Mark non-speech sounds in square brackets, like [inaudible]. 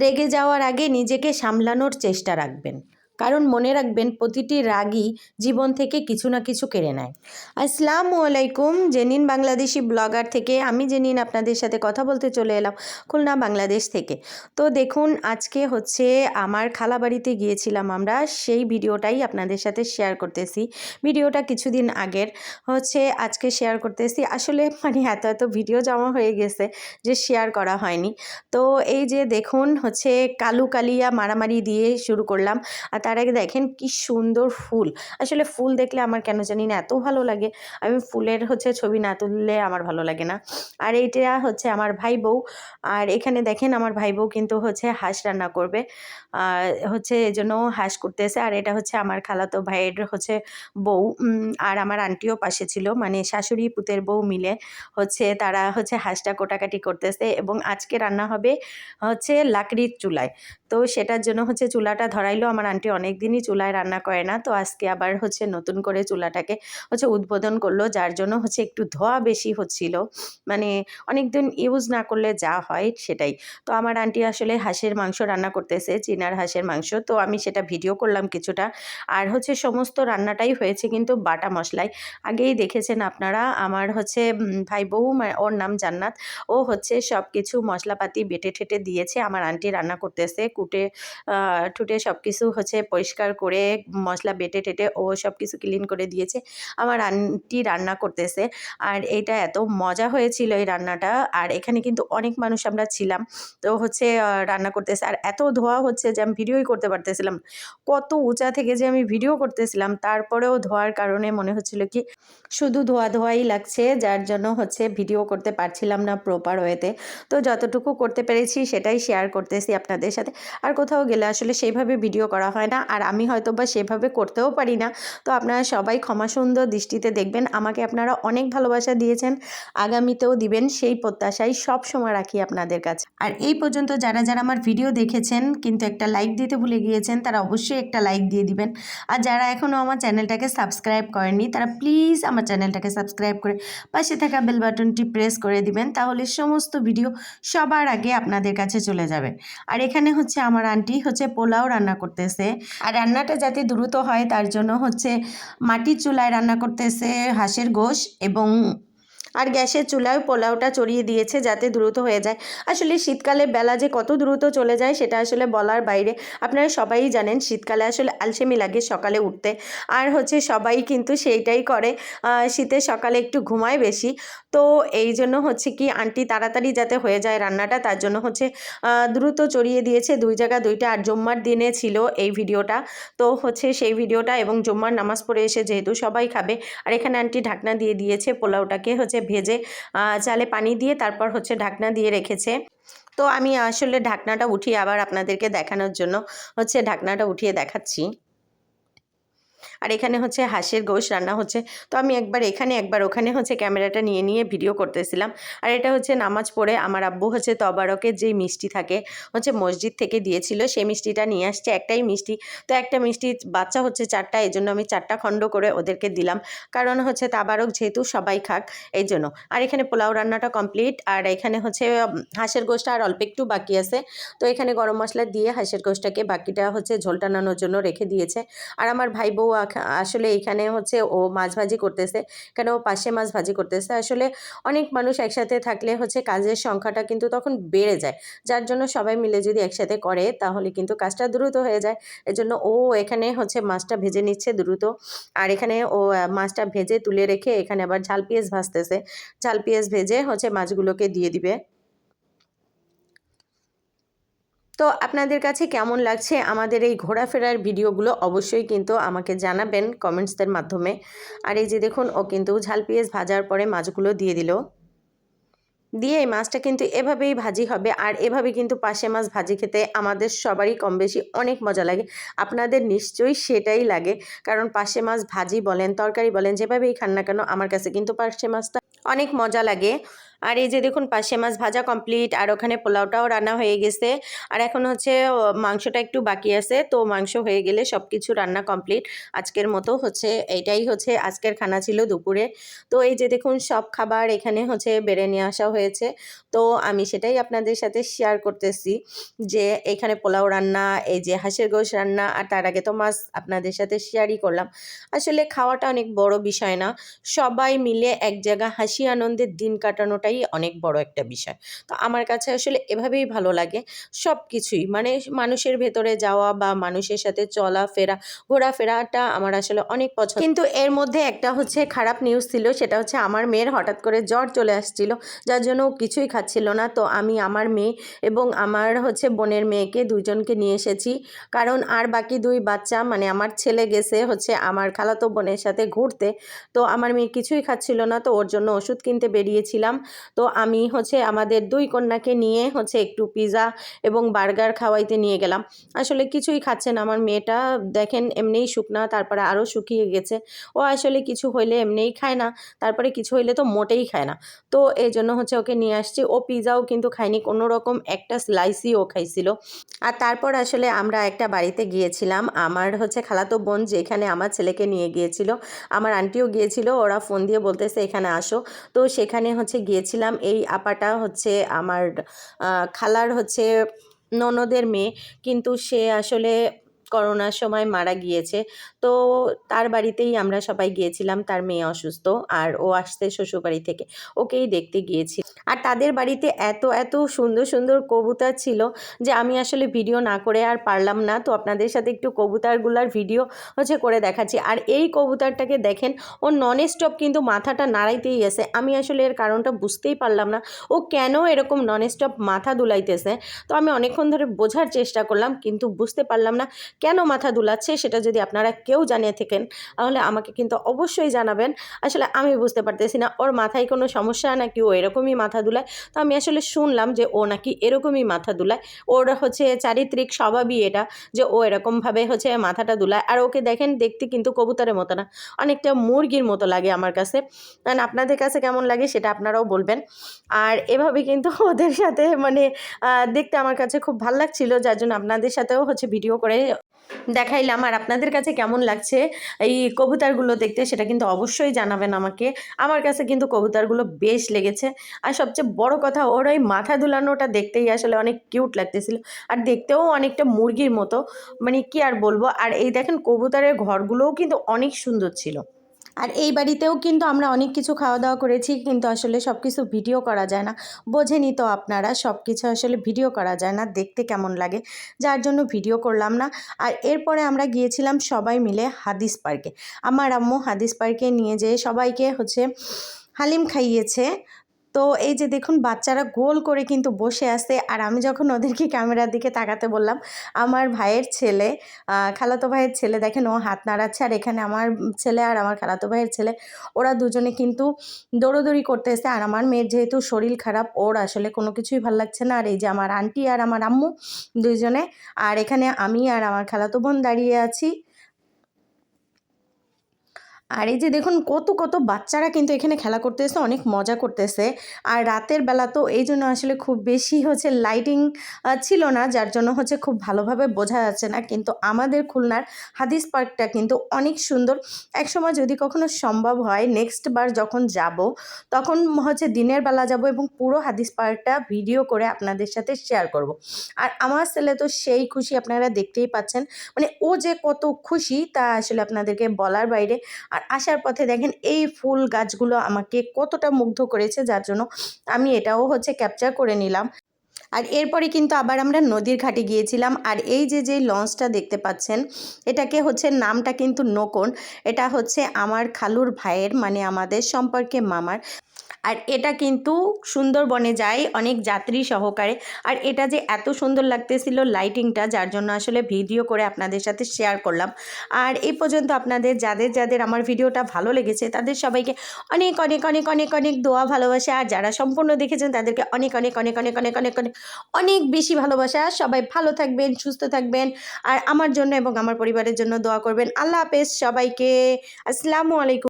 রেগে যাওয়ার আগে নিজেকে সামলানোর চেষ্টা রাখবেন। কারণ মনে রাখবেন, প্রতিটি রাগই জীবন থেকে কিছু না কিছু কেড়ে নেয়। আসসালামু আলাইকুম, জেনিন বাংলাদেশি ব্লগার থেকে আমি জেনিন আপনাদের সাথে কথা বলতে চলে এলাম খুলনা, বাংলাদেশ থেকে। তো দেখুন, আজকে হচ্ছে আমার খালা বাড়িতে গিয়েছিলাম আমরা, সেই ভিডিওটাই আপনাদের সাথে শেয়ার করতেছি। ভিডিওটা কিছুদিন আগের, হচ্ছে আজকে শেয়ার করতেছি। আসলে মানে এত এত ভিডিও জমা হয়ে গেছে যে শেয়ার করা হয়নি। তো এই যে দেখুন, হচ্ছে কালু কালিয়া মারামারি দিয়ে শুরু করলাম। আর তার আগে দেখেন কি সুন্দর ফুল। আসলে ফুল দেখলে আমার কেন জানি না এত ভালো লাগে। আমি ফুলের হচ্ছে ছবি না তুললে আমার ভালো লাগে না। আর এইটা হচ্ছে আমার ভাই বউ। আর এখানে দেখেন আমার ভাই বউ কিন্তু হচ্ছে হাঁস রান্না করবে। হচ্ছে এজন্য হাঁস করতেছে আর এটা হচ্ছে আমার খালাতো ভাইয়ের হচ্ছে বউ। আর আমার আন্টিও পাশে ছিল। মানে শাশুড়ি, পুতের বউ মিলে হচ্ছে তারা হচ্ছে হাঁসটা কোটাকাটি করতেছে। এবং আজকে রান্না হবে হচ্ছে লাকড়ির চুলায়। তো সেটার জন্য হচ্ছে চুলাটা ধরাইলো আমার আন্টি অনেক দিনই চুলায় রান্না করে না, তো আজকে আবার হচ্ছে নতুন করে চুলাটাকে হচ্ছে উদ্বোধন করল, যার জন্য হচ্ছে একটু ধোয়া বেশি হচ্ছিল। মানে অনেক দিন ইউজ না করলে যা হয় সেটাই। তো আমার আন্টি আসলে হাঁসের মাংস রান্না করতেছে, চিনার হাঁসের মাংস, তো আমি সেটা ভিডিও করলাম কিছুটা। আর হচ্ছে সমস্ত রান্নাটাই হয়েছে কিন্তু বাটা মশলায়। আগেই দেখেছেন আপনারা, আমার হচ্ছে ভাই বউ ওর নাম জান্নাত। ও হচ্ছে সব কিছু মশলাপাতি বেটে ঠেটে দিয়েছে, আমার আন্টি রান্না করতেছে, কুটে টুটে সব কিছু হচ্ছে পরিষ্কার করে, মশলা বেটে টেটে ও সব কিছু ক্লিন করে দিয়েছে। আমার আন্টি রান্না করতেছে আর এটা এত মজা হয়েছিল এই রান্নাটা। আর এখানে কিন্তু অনেক মানুষ আমরা ছিলাম। তো হচ্ছে রান্না করতেছে। আর এত ধোয়া হচ্ছে যে আমি ভিডিওই করতে পারতেছিলাম কত উঁচা থেকে যে আমি ভিডিও করতেছিলাম, তারপরেও ধোয়ার কারণে মনে হচ্ছিল কি শুধু ধোয়া ধোয়াই লাগছে, যার জন্য হচ্ছে ভিডিও করতে পারছিলাম না প্রপার ওয়েতে। তো যতটুকু করতে পেরেছি সেটাই শেয়ার করতেছি আপনাদের সাথে। আর কোথাও গেলে আসলে সেইভাবে ভিডিও করা হয় না, আর আমি হয়তো বা সেভাবে করতেও পারি না। তো আপনারা সবাই ক্ষমা সুন্দর দৃষ্টিতে দেখবেন। আমাকে আপনারা অনেক ভালোবাসা দিয়েছেন। আগামীতেও দিবেন সেই প্রত্যাশাই সব সময় রাখি আপনাদের কাছে। আর এই পর্যন্ত যারা যারা আমার ভিডিও দেখেছেন, কিন্তু একটা লাইক দিতে ভুলে গিয়েছেন, তারা অবশ্যই একটা লাইক দিয়ে দিবেন। আর যারা এখনও আমার চ্যানেলটাকে সাবস্ক্রাইব করেননি, তারা প্লিজ আমার চ্যানেলটাকে সাবস্ক্রাইব করে পাশে থাকা বেল বাটনটি প্রেস করে দিবেন, তাহলে সমস্ত ভিডিও সবার আগে আপনাদের কাছে চলে যাবে। আর এখানে হচ্ছে আমার আন্টি হচ্ছে পোলাও রান্না করতেছে। আর রান্নাটা যাতে দ্রুত হয় তার জন্য হচ্ছে মাটির চুলায় রান্না করতেছে হাঁসের গোশ এবং আর গ্যাসের চুলায় পোলাওটা চড়িয়ে দিয়েছে যাতে দ্রুত হয়ে যায়। আসলে শীতকালে বেলা যে কত দ্রুত চলে যায় সেটা আসলে বলার বাইরে। আপনারা সবাই জানেন শীতকালে আসলে আলসেমি লাগে সকালে উঠতে। আর হচ্ছে সবাই কিন্তু সেইটাই করে। শীতের সকালে একটু ঘুমায় বেশি। তো এই জন্য হচ্ছে কি আন্টি তাড়াতাড়ি যাতে হয়ে যায় রান্নাটা, তার জন্য হচ্ছে দ্রুত চড়িয়ে দিয়েছে দুই জায়গা দুইটা। আর জুম্মার দিনে ছিল এই ভিডিওটা। তো হচ্ছে সেই ভিডিওটা এবং জুম্মার নামাজ পড়ে এসে যেহেতু সবাই খাবে, আর এখানে আন্টি ঢাকনা দিয়ে দিয়েছে পোলাওটাকে হচ্ছে ভেজে চালে পানি দিয়ে তারপর হচ্ছে ঢাকনা দিয়ে রেখেছে। তো আমি আসলে ঢাকনাটা উঠিয়ে আবার আপনাদেরকে দেখানোর জন্য হচ্ছে ঢাকনাটা উঠিয়ে দেখাচ্ছি। আর এখানে হচ্ছে হাঁসের গোশ রান্না হচ্ছে। তো আমি একবার এখানে, একবার ওখানে হচ্ছে ক্যামেরাটা নিয়ে নিয়ে ভিডিও করতেছিলাম। আর এটা হচ্ছে নামাজ পড়ে আমার আব্বু হচ্ছে তবারকের যেই মিষ্টি থাকে, হচ্ছে মসজিদ থেকে দিয়েছিল, সেই মিষ্টিটা নিয়ে আসছে, একটাই মিষ্টি। তো একটা মিষ্টি বাচ্চা হচ্ছে চারটা এই জন্য আমি চারটা খণ্ড করে ওদেরকে দিলাম। কারণ হচ্ছে তাবারক যেহেতু সবাই খাক এই জন্য আর এখানে পোলাও রান্নাটা কমপ্লিট, আর এখানে হচ্ছে হাঁসের গোশটা আর অল্প একটু বাকি আছে। তো এখানে গরম মশলা দিয়ে হাঁসের গোশটাকে বাকিটা হচ্ছে ঝোল টানানোর জন্য রেখে দিয়েছে। আর আমার ভাই বউ আসলে এখানে হচ্ছে ও মাছ ভাজি করতেছে। কেন ও পাশে মাছ ভাজি করতেছে? আসলে অনেক মানুষ একসাথে থাকলে হচ্ছে কাজের সংখ্যাটা কিন্তু তখন বেড়ে যায়। যার জন্য সবাই মিলে যদি একসাথে করে, তাহলে কিন্তু কাজটা দ্রুত হয়ে যায়। এজন্য ও এখানে হচ্ছে মাছটা ভেজে নিচ্ছে দ্রুত। আর এখানে ও মাছটা ভেজে তুলে রেখে এখানে আবার ঝাল পেঁয়াজ ভাজতেছে। ঝাল পেঁয়াজ ভেজে হচ্ছে মাছগুলোকে দিয়ে দিবে। তো আপনাদের কাছে কেমন লাগছে আমাদের এই ঘোরাফেরার ভিডিওগুলো অবশ্যই কিন্তু আমাকে জানাবেন কমেন্টসদের মাধ্যমে। আর এই যে দেখুন, ও কিন্তু ঝাল পেঁয়াজ ভাজার পরে মাছগুলো দিয়ে দিল। দিয়ে এই মাছটা কিন্তু এভাবেই ভাজি হবে। আর এভাবে কিন্তু পাশে মাছ ভাজি খেতে আমাদের সবারই কম বেশি অনেক মজা লাগে। আপনাদের নিশ্চয়ই সেটাই লাগে। কারণ পাশে মাছ ভাজি বলেন, তরকারি বলেন, যেভাবেই খান না কেন, আমার কাছে কিন্তু পাশে মাছটা অনেক মজা লাগে। আর এই যে দেখুন পাশে মাছ ভাজা কমপ্লিট আর ওখানে পোলাওটাও রান্না হয়ে গেছে। আর এখন হচ্ছে মাংসটা একটু বাকি আছে, তো মাংস হয়ে গেলে সব কিছু রান্না কমপ্লিট আজকের মতো হচ্ছে, এইটাই হচ্ছে আজকের খানা ছিল দুপুরে। তো এই যে দেখুন, সব খাবার এখানে হচ্ছে বেড়ে নিয়ে আসা হয়েছে। তো আমি সেটাই আপনাদের সাথে শেয়ার করতেছি যে এখানে পোলাও রান্না, এই যে হাঁসের গোশ রান্না, আর তার আগে তো মাছ আপনাদের সাথে শেয়ারই করলাম। আসলে খাওয়াটা অনেক বড় বিষয় না। সবাই মিলে এক জায়গা হাসি আনন্দের দিন কাটানোটাই অনেক বড় একটা বিষয়। তো আমার কাছে আসলে এভাবেই ভালো লাগে। সব কিছুই মানে মানুষের ভেতরে যাওয়া বা মানুষের সাথে চলা চলাফেরা ঘোরাফেরাটা আমার আসলে অনেক পছন্দ। কিন্তু এর মধ্যে একটা হচ্ছে খারাপ নিউজ ছিল, সেটা হচ্ছে আমার মেয়ের হঠাৎ করে জ্বর চলে আসছিল, যার জন্য কিছুই খাচ্ছিল না। তো আমি আমার মেয়ে এবং আমার হচ্ছে বোনের মেয়েকে দুজনকে নিয়ে এসেছি। কারণ আর বাকি দুই বাচ্চা মানে আমার ছেলে গেছে হচ্ছে আমার খালাতো বোনের সাথে ঘুরতে। তো আমার মেয়ে কিছুই খাচ্ছিল না, তো ওর জন্য ওষুধ কিনতে বেরিয়েছিলাম। তো আমি হচ্ছে আমাদের দুই কন্যাকে নিয়ে হচ্ছে একটু পিৎজা এবং বার্গার খাওয়াইতে নিয়ে গেলাম। আসলে কিছুই খাচ্ছে না। আমার মেয়েটা দেখেন এমনিই শুকনা, তারপরে আরও শুকিয়ে গেছে। ও আসলে কিছু হইলে এমনিই খায় না, তারপরে কিছু হইলে তো মোটেই খায় না। তো এই জন্য হচ্ছে ওকে নিয়ে আসছি। ও পিৎজাও কিন্তু খায়নি, কোনো রকম একটা স্লাইসই ও খাইছিল। আর তারপর আসলে আমরা একটা বাড়িতে গিয়েছিলাম। আমার হচ্ছে খালাতো বোন যেখানে আমার ছেলেকে নিয়ে গিয়েছিল, আমার আন্টিও গিয়েছিল, ওরা ফোন দিয়ে বলতেছে, এখানে আসো। তো সেখানে হচ্ছে গিয়েছিলাম এই আপাটা হচ্ছে আমার খালার হচ্ছে ননদের মেয়ে। কিন্তু সে আসলে করোনার সময় মারা গিয়েছে। তো তার বাড়িতেই আমরা সবাই গিয়েছিলাম, তার মেয়ে অসুস্থ আর ও আসতে শ্বশুরবাড়ি থেকে। ওকেই দেখতে গিয়েছি। আর তাদের বাড়িতে এত এত সুন্দর সুন্দর কবুতর ছিল যে আমি আসলে ভিডিও না করে আর পারলাম না। তো আপনাদের সাথে একটু কবুতরগুলার ভিডিও হচ্ছে করে দেখাচ্ছি। আর এই কবুতারটাকে দেখেন, ও নন স্টপ কিন্তু মাথাটা নাড়াইতেই আছে। আমি আসলে এর কারণটা বুঝতেই পারলাম না। ও কেন এরকম নন স্টপ মাথা দুলাইতেছে? তো আমি অনেকক্ষণ ধরে বোঝার চেষ্টা করলাম কিন্তু বুঝতে পারলাম না কেন মাথা দুলাচ্ছে সেটা যদি আপনারা কেউ জানিয়ে থাকেন, তাহলে আমাকে কিন্তু অবশ্যই জানাবেন। আসলে আমি বুঝতে পারতেছি না, ওর মাথায় কোনো সমস্যা নাকি ও এরকমই মাথা দুলায়? তো আমি আসলে শুনলাম যে ও নাকি এরকমই মাথা দুলায়। ওর হচ্ছে চারিত্রিক স্বভাবই এটা যে ও এরকমভাবে হচ্ছে মাথাটা দুলায়। আর ওকে দেখেন, দেখতে কিন্তু কবুতরের মতো না। অনেকটা মুরগির মতো লাগে আমার কাছে। কারণ আপনাদের কাছে কেমন লাগে সেটা আপনারাও বলবেন। আর এভাবে কিন্তু [laughs] ওদের সাথে মানে দেখতে আমার কাছে খুব ভালো লাগছিল, যার জন্য আপনাদের সাথেও হচ্ছে ভিডিও করে দেখাইলাম আর আপনাদের কাছে কেমন লাগছে এই কবুতারগুলো দেখতে সেটা কিন্তু অবশ্যই জানাবেন আমাকে। আমার কাছে কিন্তু কবুতারগুলো বেশ লেগেছে। আর সবচেয়ে বড় কথা, ওর ওই মাথা দুলানোটা দেখতেই আসলে অনেক কিউট লাগতেছিল। আর দেখতেও অনেকটা মুরগির মতো। মানে কি আর বলব? আর এই দেখেন কবুতারের ঘরগুলোও কিন্তু অনেক সুন্দর ছিল। আর এই বাড়িতেও কিন্তু আমরা অনেক কিছু খাওয়া দাওয়া করেছি, কিন্তু আসলে সব কিছু ভিডিও করা যায় না। বোঝেনি তো আপনারা সব কিছু আসলে ভিডিও করা যায় না, দেখতে কেমন লাগে? যার জন্য ভিডিও করলাম না। আর এরপরে আমরা গিয়েছিলাম সবাই মিলে হাদিস পার্কে। আমার আম্মু হাদিস পার্কে নিয়ে যেয়ে সবাইকে হচ্ছে হালিম খাইয়েছে। তো এই যে দেখুন, বাচ্চারা গোল করে কিন্তু বসে আছে। আর আমি যখন ওদেরকে ক্যামেরার দিকে তাকাতে বললাম, আমার ভাইয়ের ছেলে খালাতো ভাইয়ের ছেলে দেখেন, ও হাত নাড়াচ্ছে। আর এখানে আমার ছেলে আর আমার খালাতো ভাইয়ের ছেলে, ওরা দুজনে কিন্তু দৌড়োদৌড়ি করতে করতেছে আর আমার মেয়ের যেহেতু শরীর খারাপ, ওর আসলে কোনো কিছুই ভালো লাগছে না। আর এই যে আমার আন্টি আর আমার আম্মু দুইজনে, আর এখানে আমি আর আমার খালাতো বোন দাঁড়িয়ে আছি। আর এই যে দেখুন, কত কত বাচ্চারা কিন্তু এখানে খেলা করতেছে অনেক মজা করতেছে আর রাতের বেলা তো এই জন্য আসলে খুব বেশি হচ্ছে লাইটিং ছিল না, যার জন্য হচ্ছে খুব ভালোভাবে বোঝা যাচ্ছে না। কিন্তু আমাদের খুলনার হাদিস পার্কটা কিন্তু অনেক সুন্দর। একসময় যদি কখনো সম্ভব হয় নেক্সট বার যখন যাব, তখন হচ্ছে দিনের বেলা যাব এবং পুরো হাদিস পার্কটা ভিডিও করে আপনাদের সাথে শেয়ার করব। আর আমার ছেলে তো সেই খুশি, আপনারা দেখতেই পাচ্ছেন। মানে ও যে কত খুশি, তা আসলে আপনাদেরকে বলার বাইরে। আর আসার পথে দেখেন এই ফুল গাছগুলো আমাকে কতটা মুগ্ধ করেছে, যার জন্য আমি এটাও হচ্ছে ক্যাপচার করে নিলাম। আর এরপরে কিন্তু আবার আমরা নদীর ঘাটে গিয়েছিলাম। আর এই যে যে লঞ্চটা দেখতে পাচ্ছেন, এটাকে হচ্ছে নামটা কিন্তু নকন। এটা হচ্ছে আমার খালুর ভাইয়ের মানে আমাদের সম্পর্কে মামার। আর এটা কিন্তু সুন্দরবনে যায়, অনেক যাত্রী সহকারে। আর এটা যে এত সুন্দর লাগতেছিল লাইটিংটা, যার জন্য আসলে ভিডিও করে আপনাদের সাথে শেয়ার করলাম। আর এই পর্যন্ত আপনাদের, যাদের যাদের আমার ভিডিওটা ভালো লেগেছে, তাদের সবাইকে অনেক অনেক অনেক অনেক অনেক দোয়া, ভালোবাসা। আর যারা সম্পূর্ণ দেখেছেন, তাদেরকে অনেক অনেক অনেক অনেক অনেক অনেক অনেক অনেক বেশি ভালোবাসা। সবাই ভালো থাকবেন, সুস্থ থাকবেন। আর আমার জন্য এবং আমার পরিবারের জন্য দোয়া করবেন। আল্লাহ হাফেজ সবাইকে। আসসালামু আলাইকুম।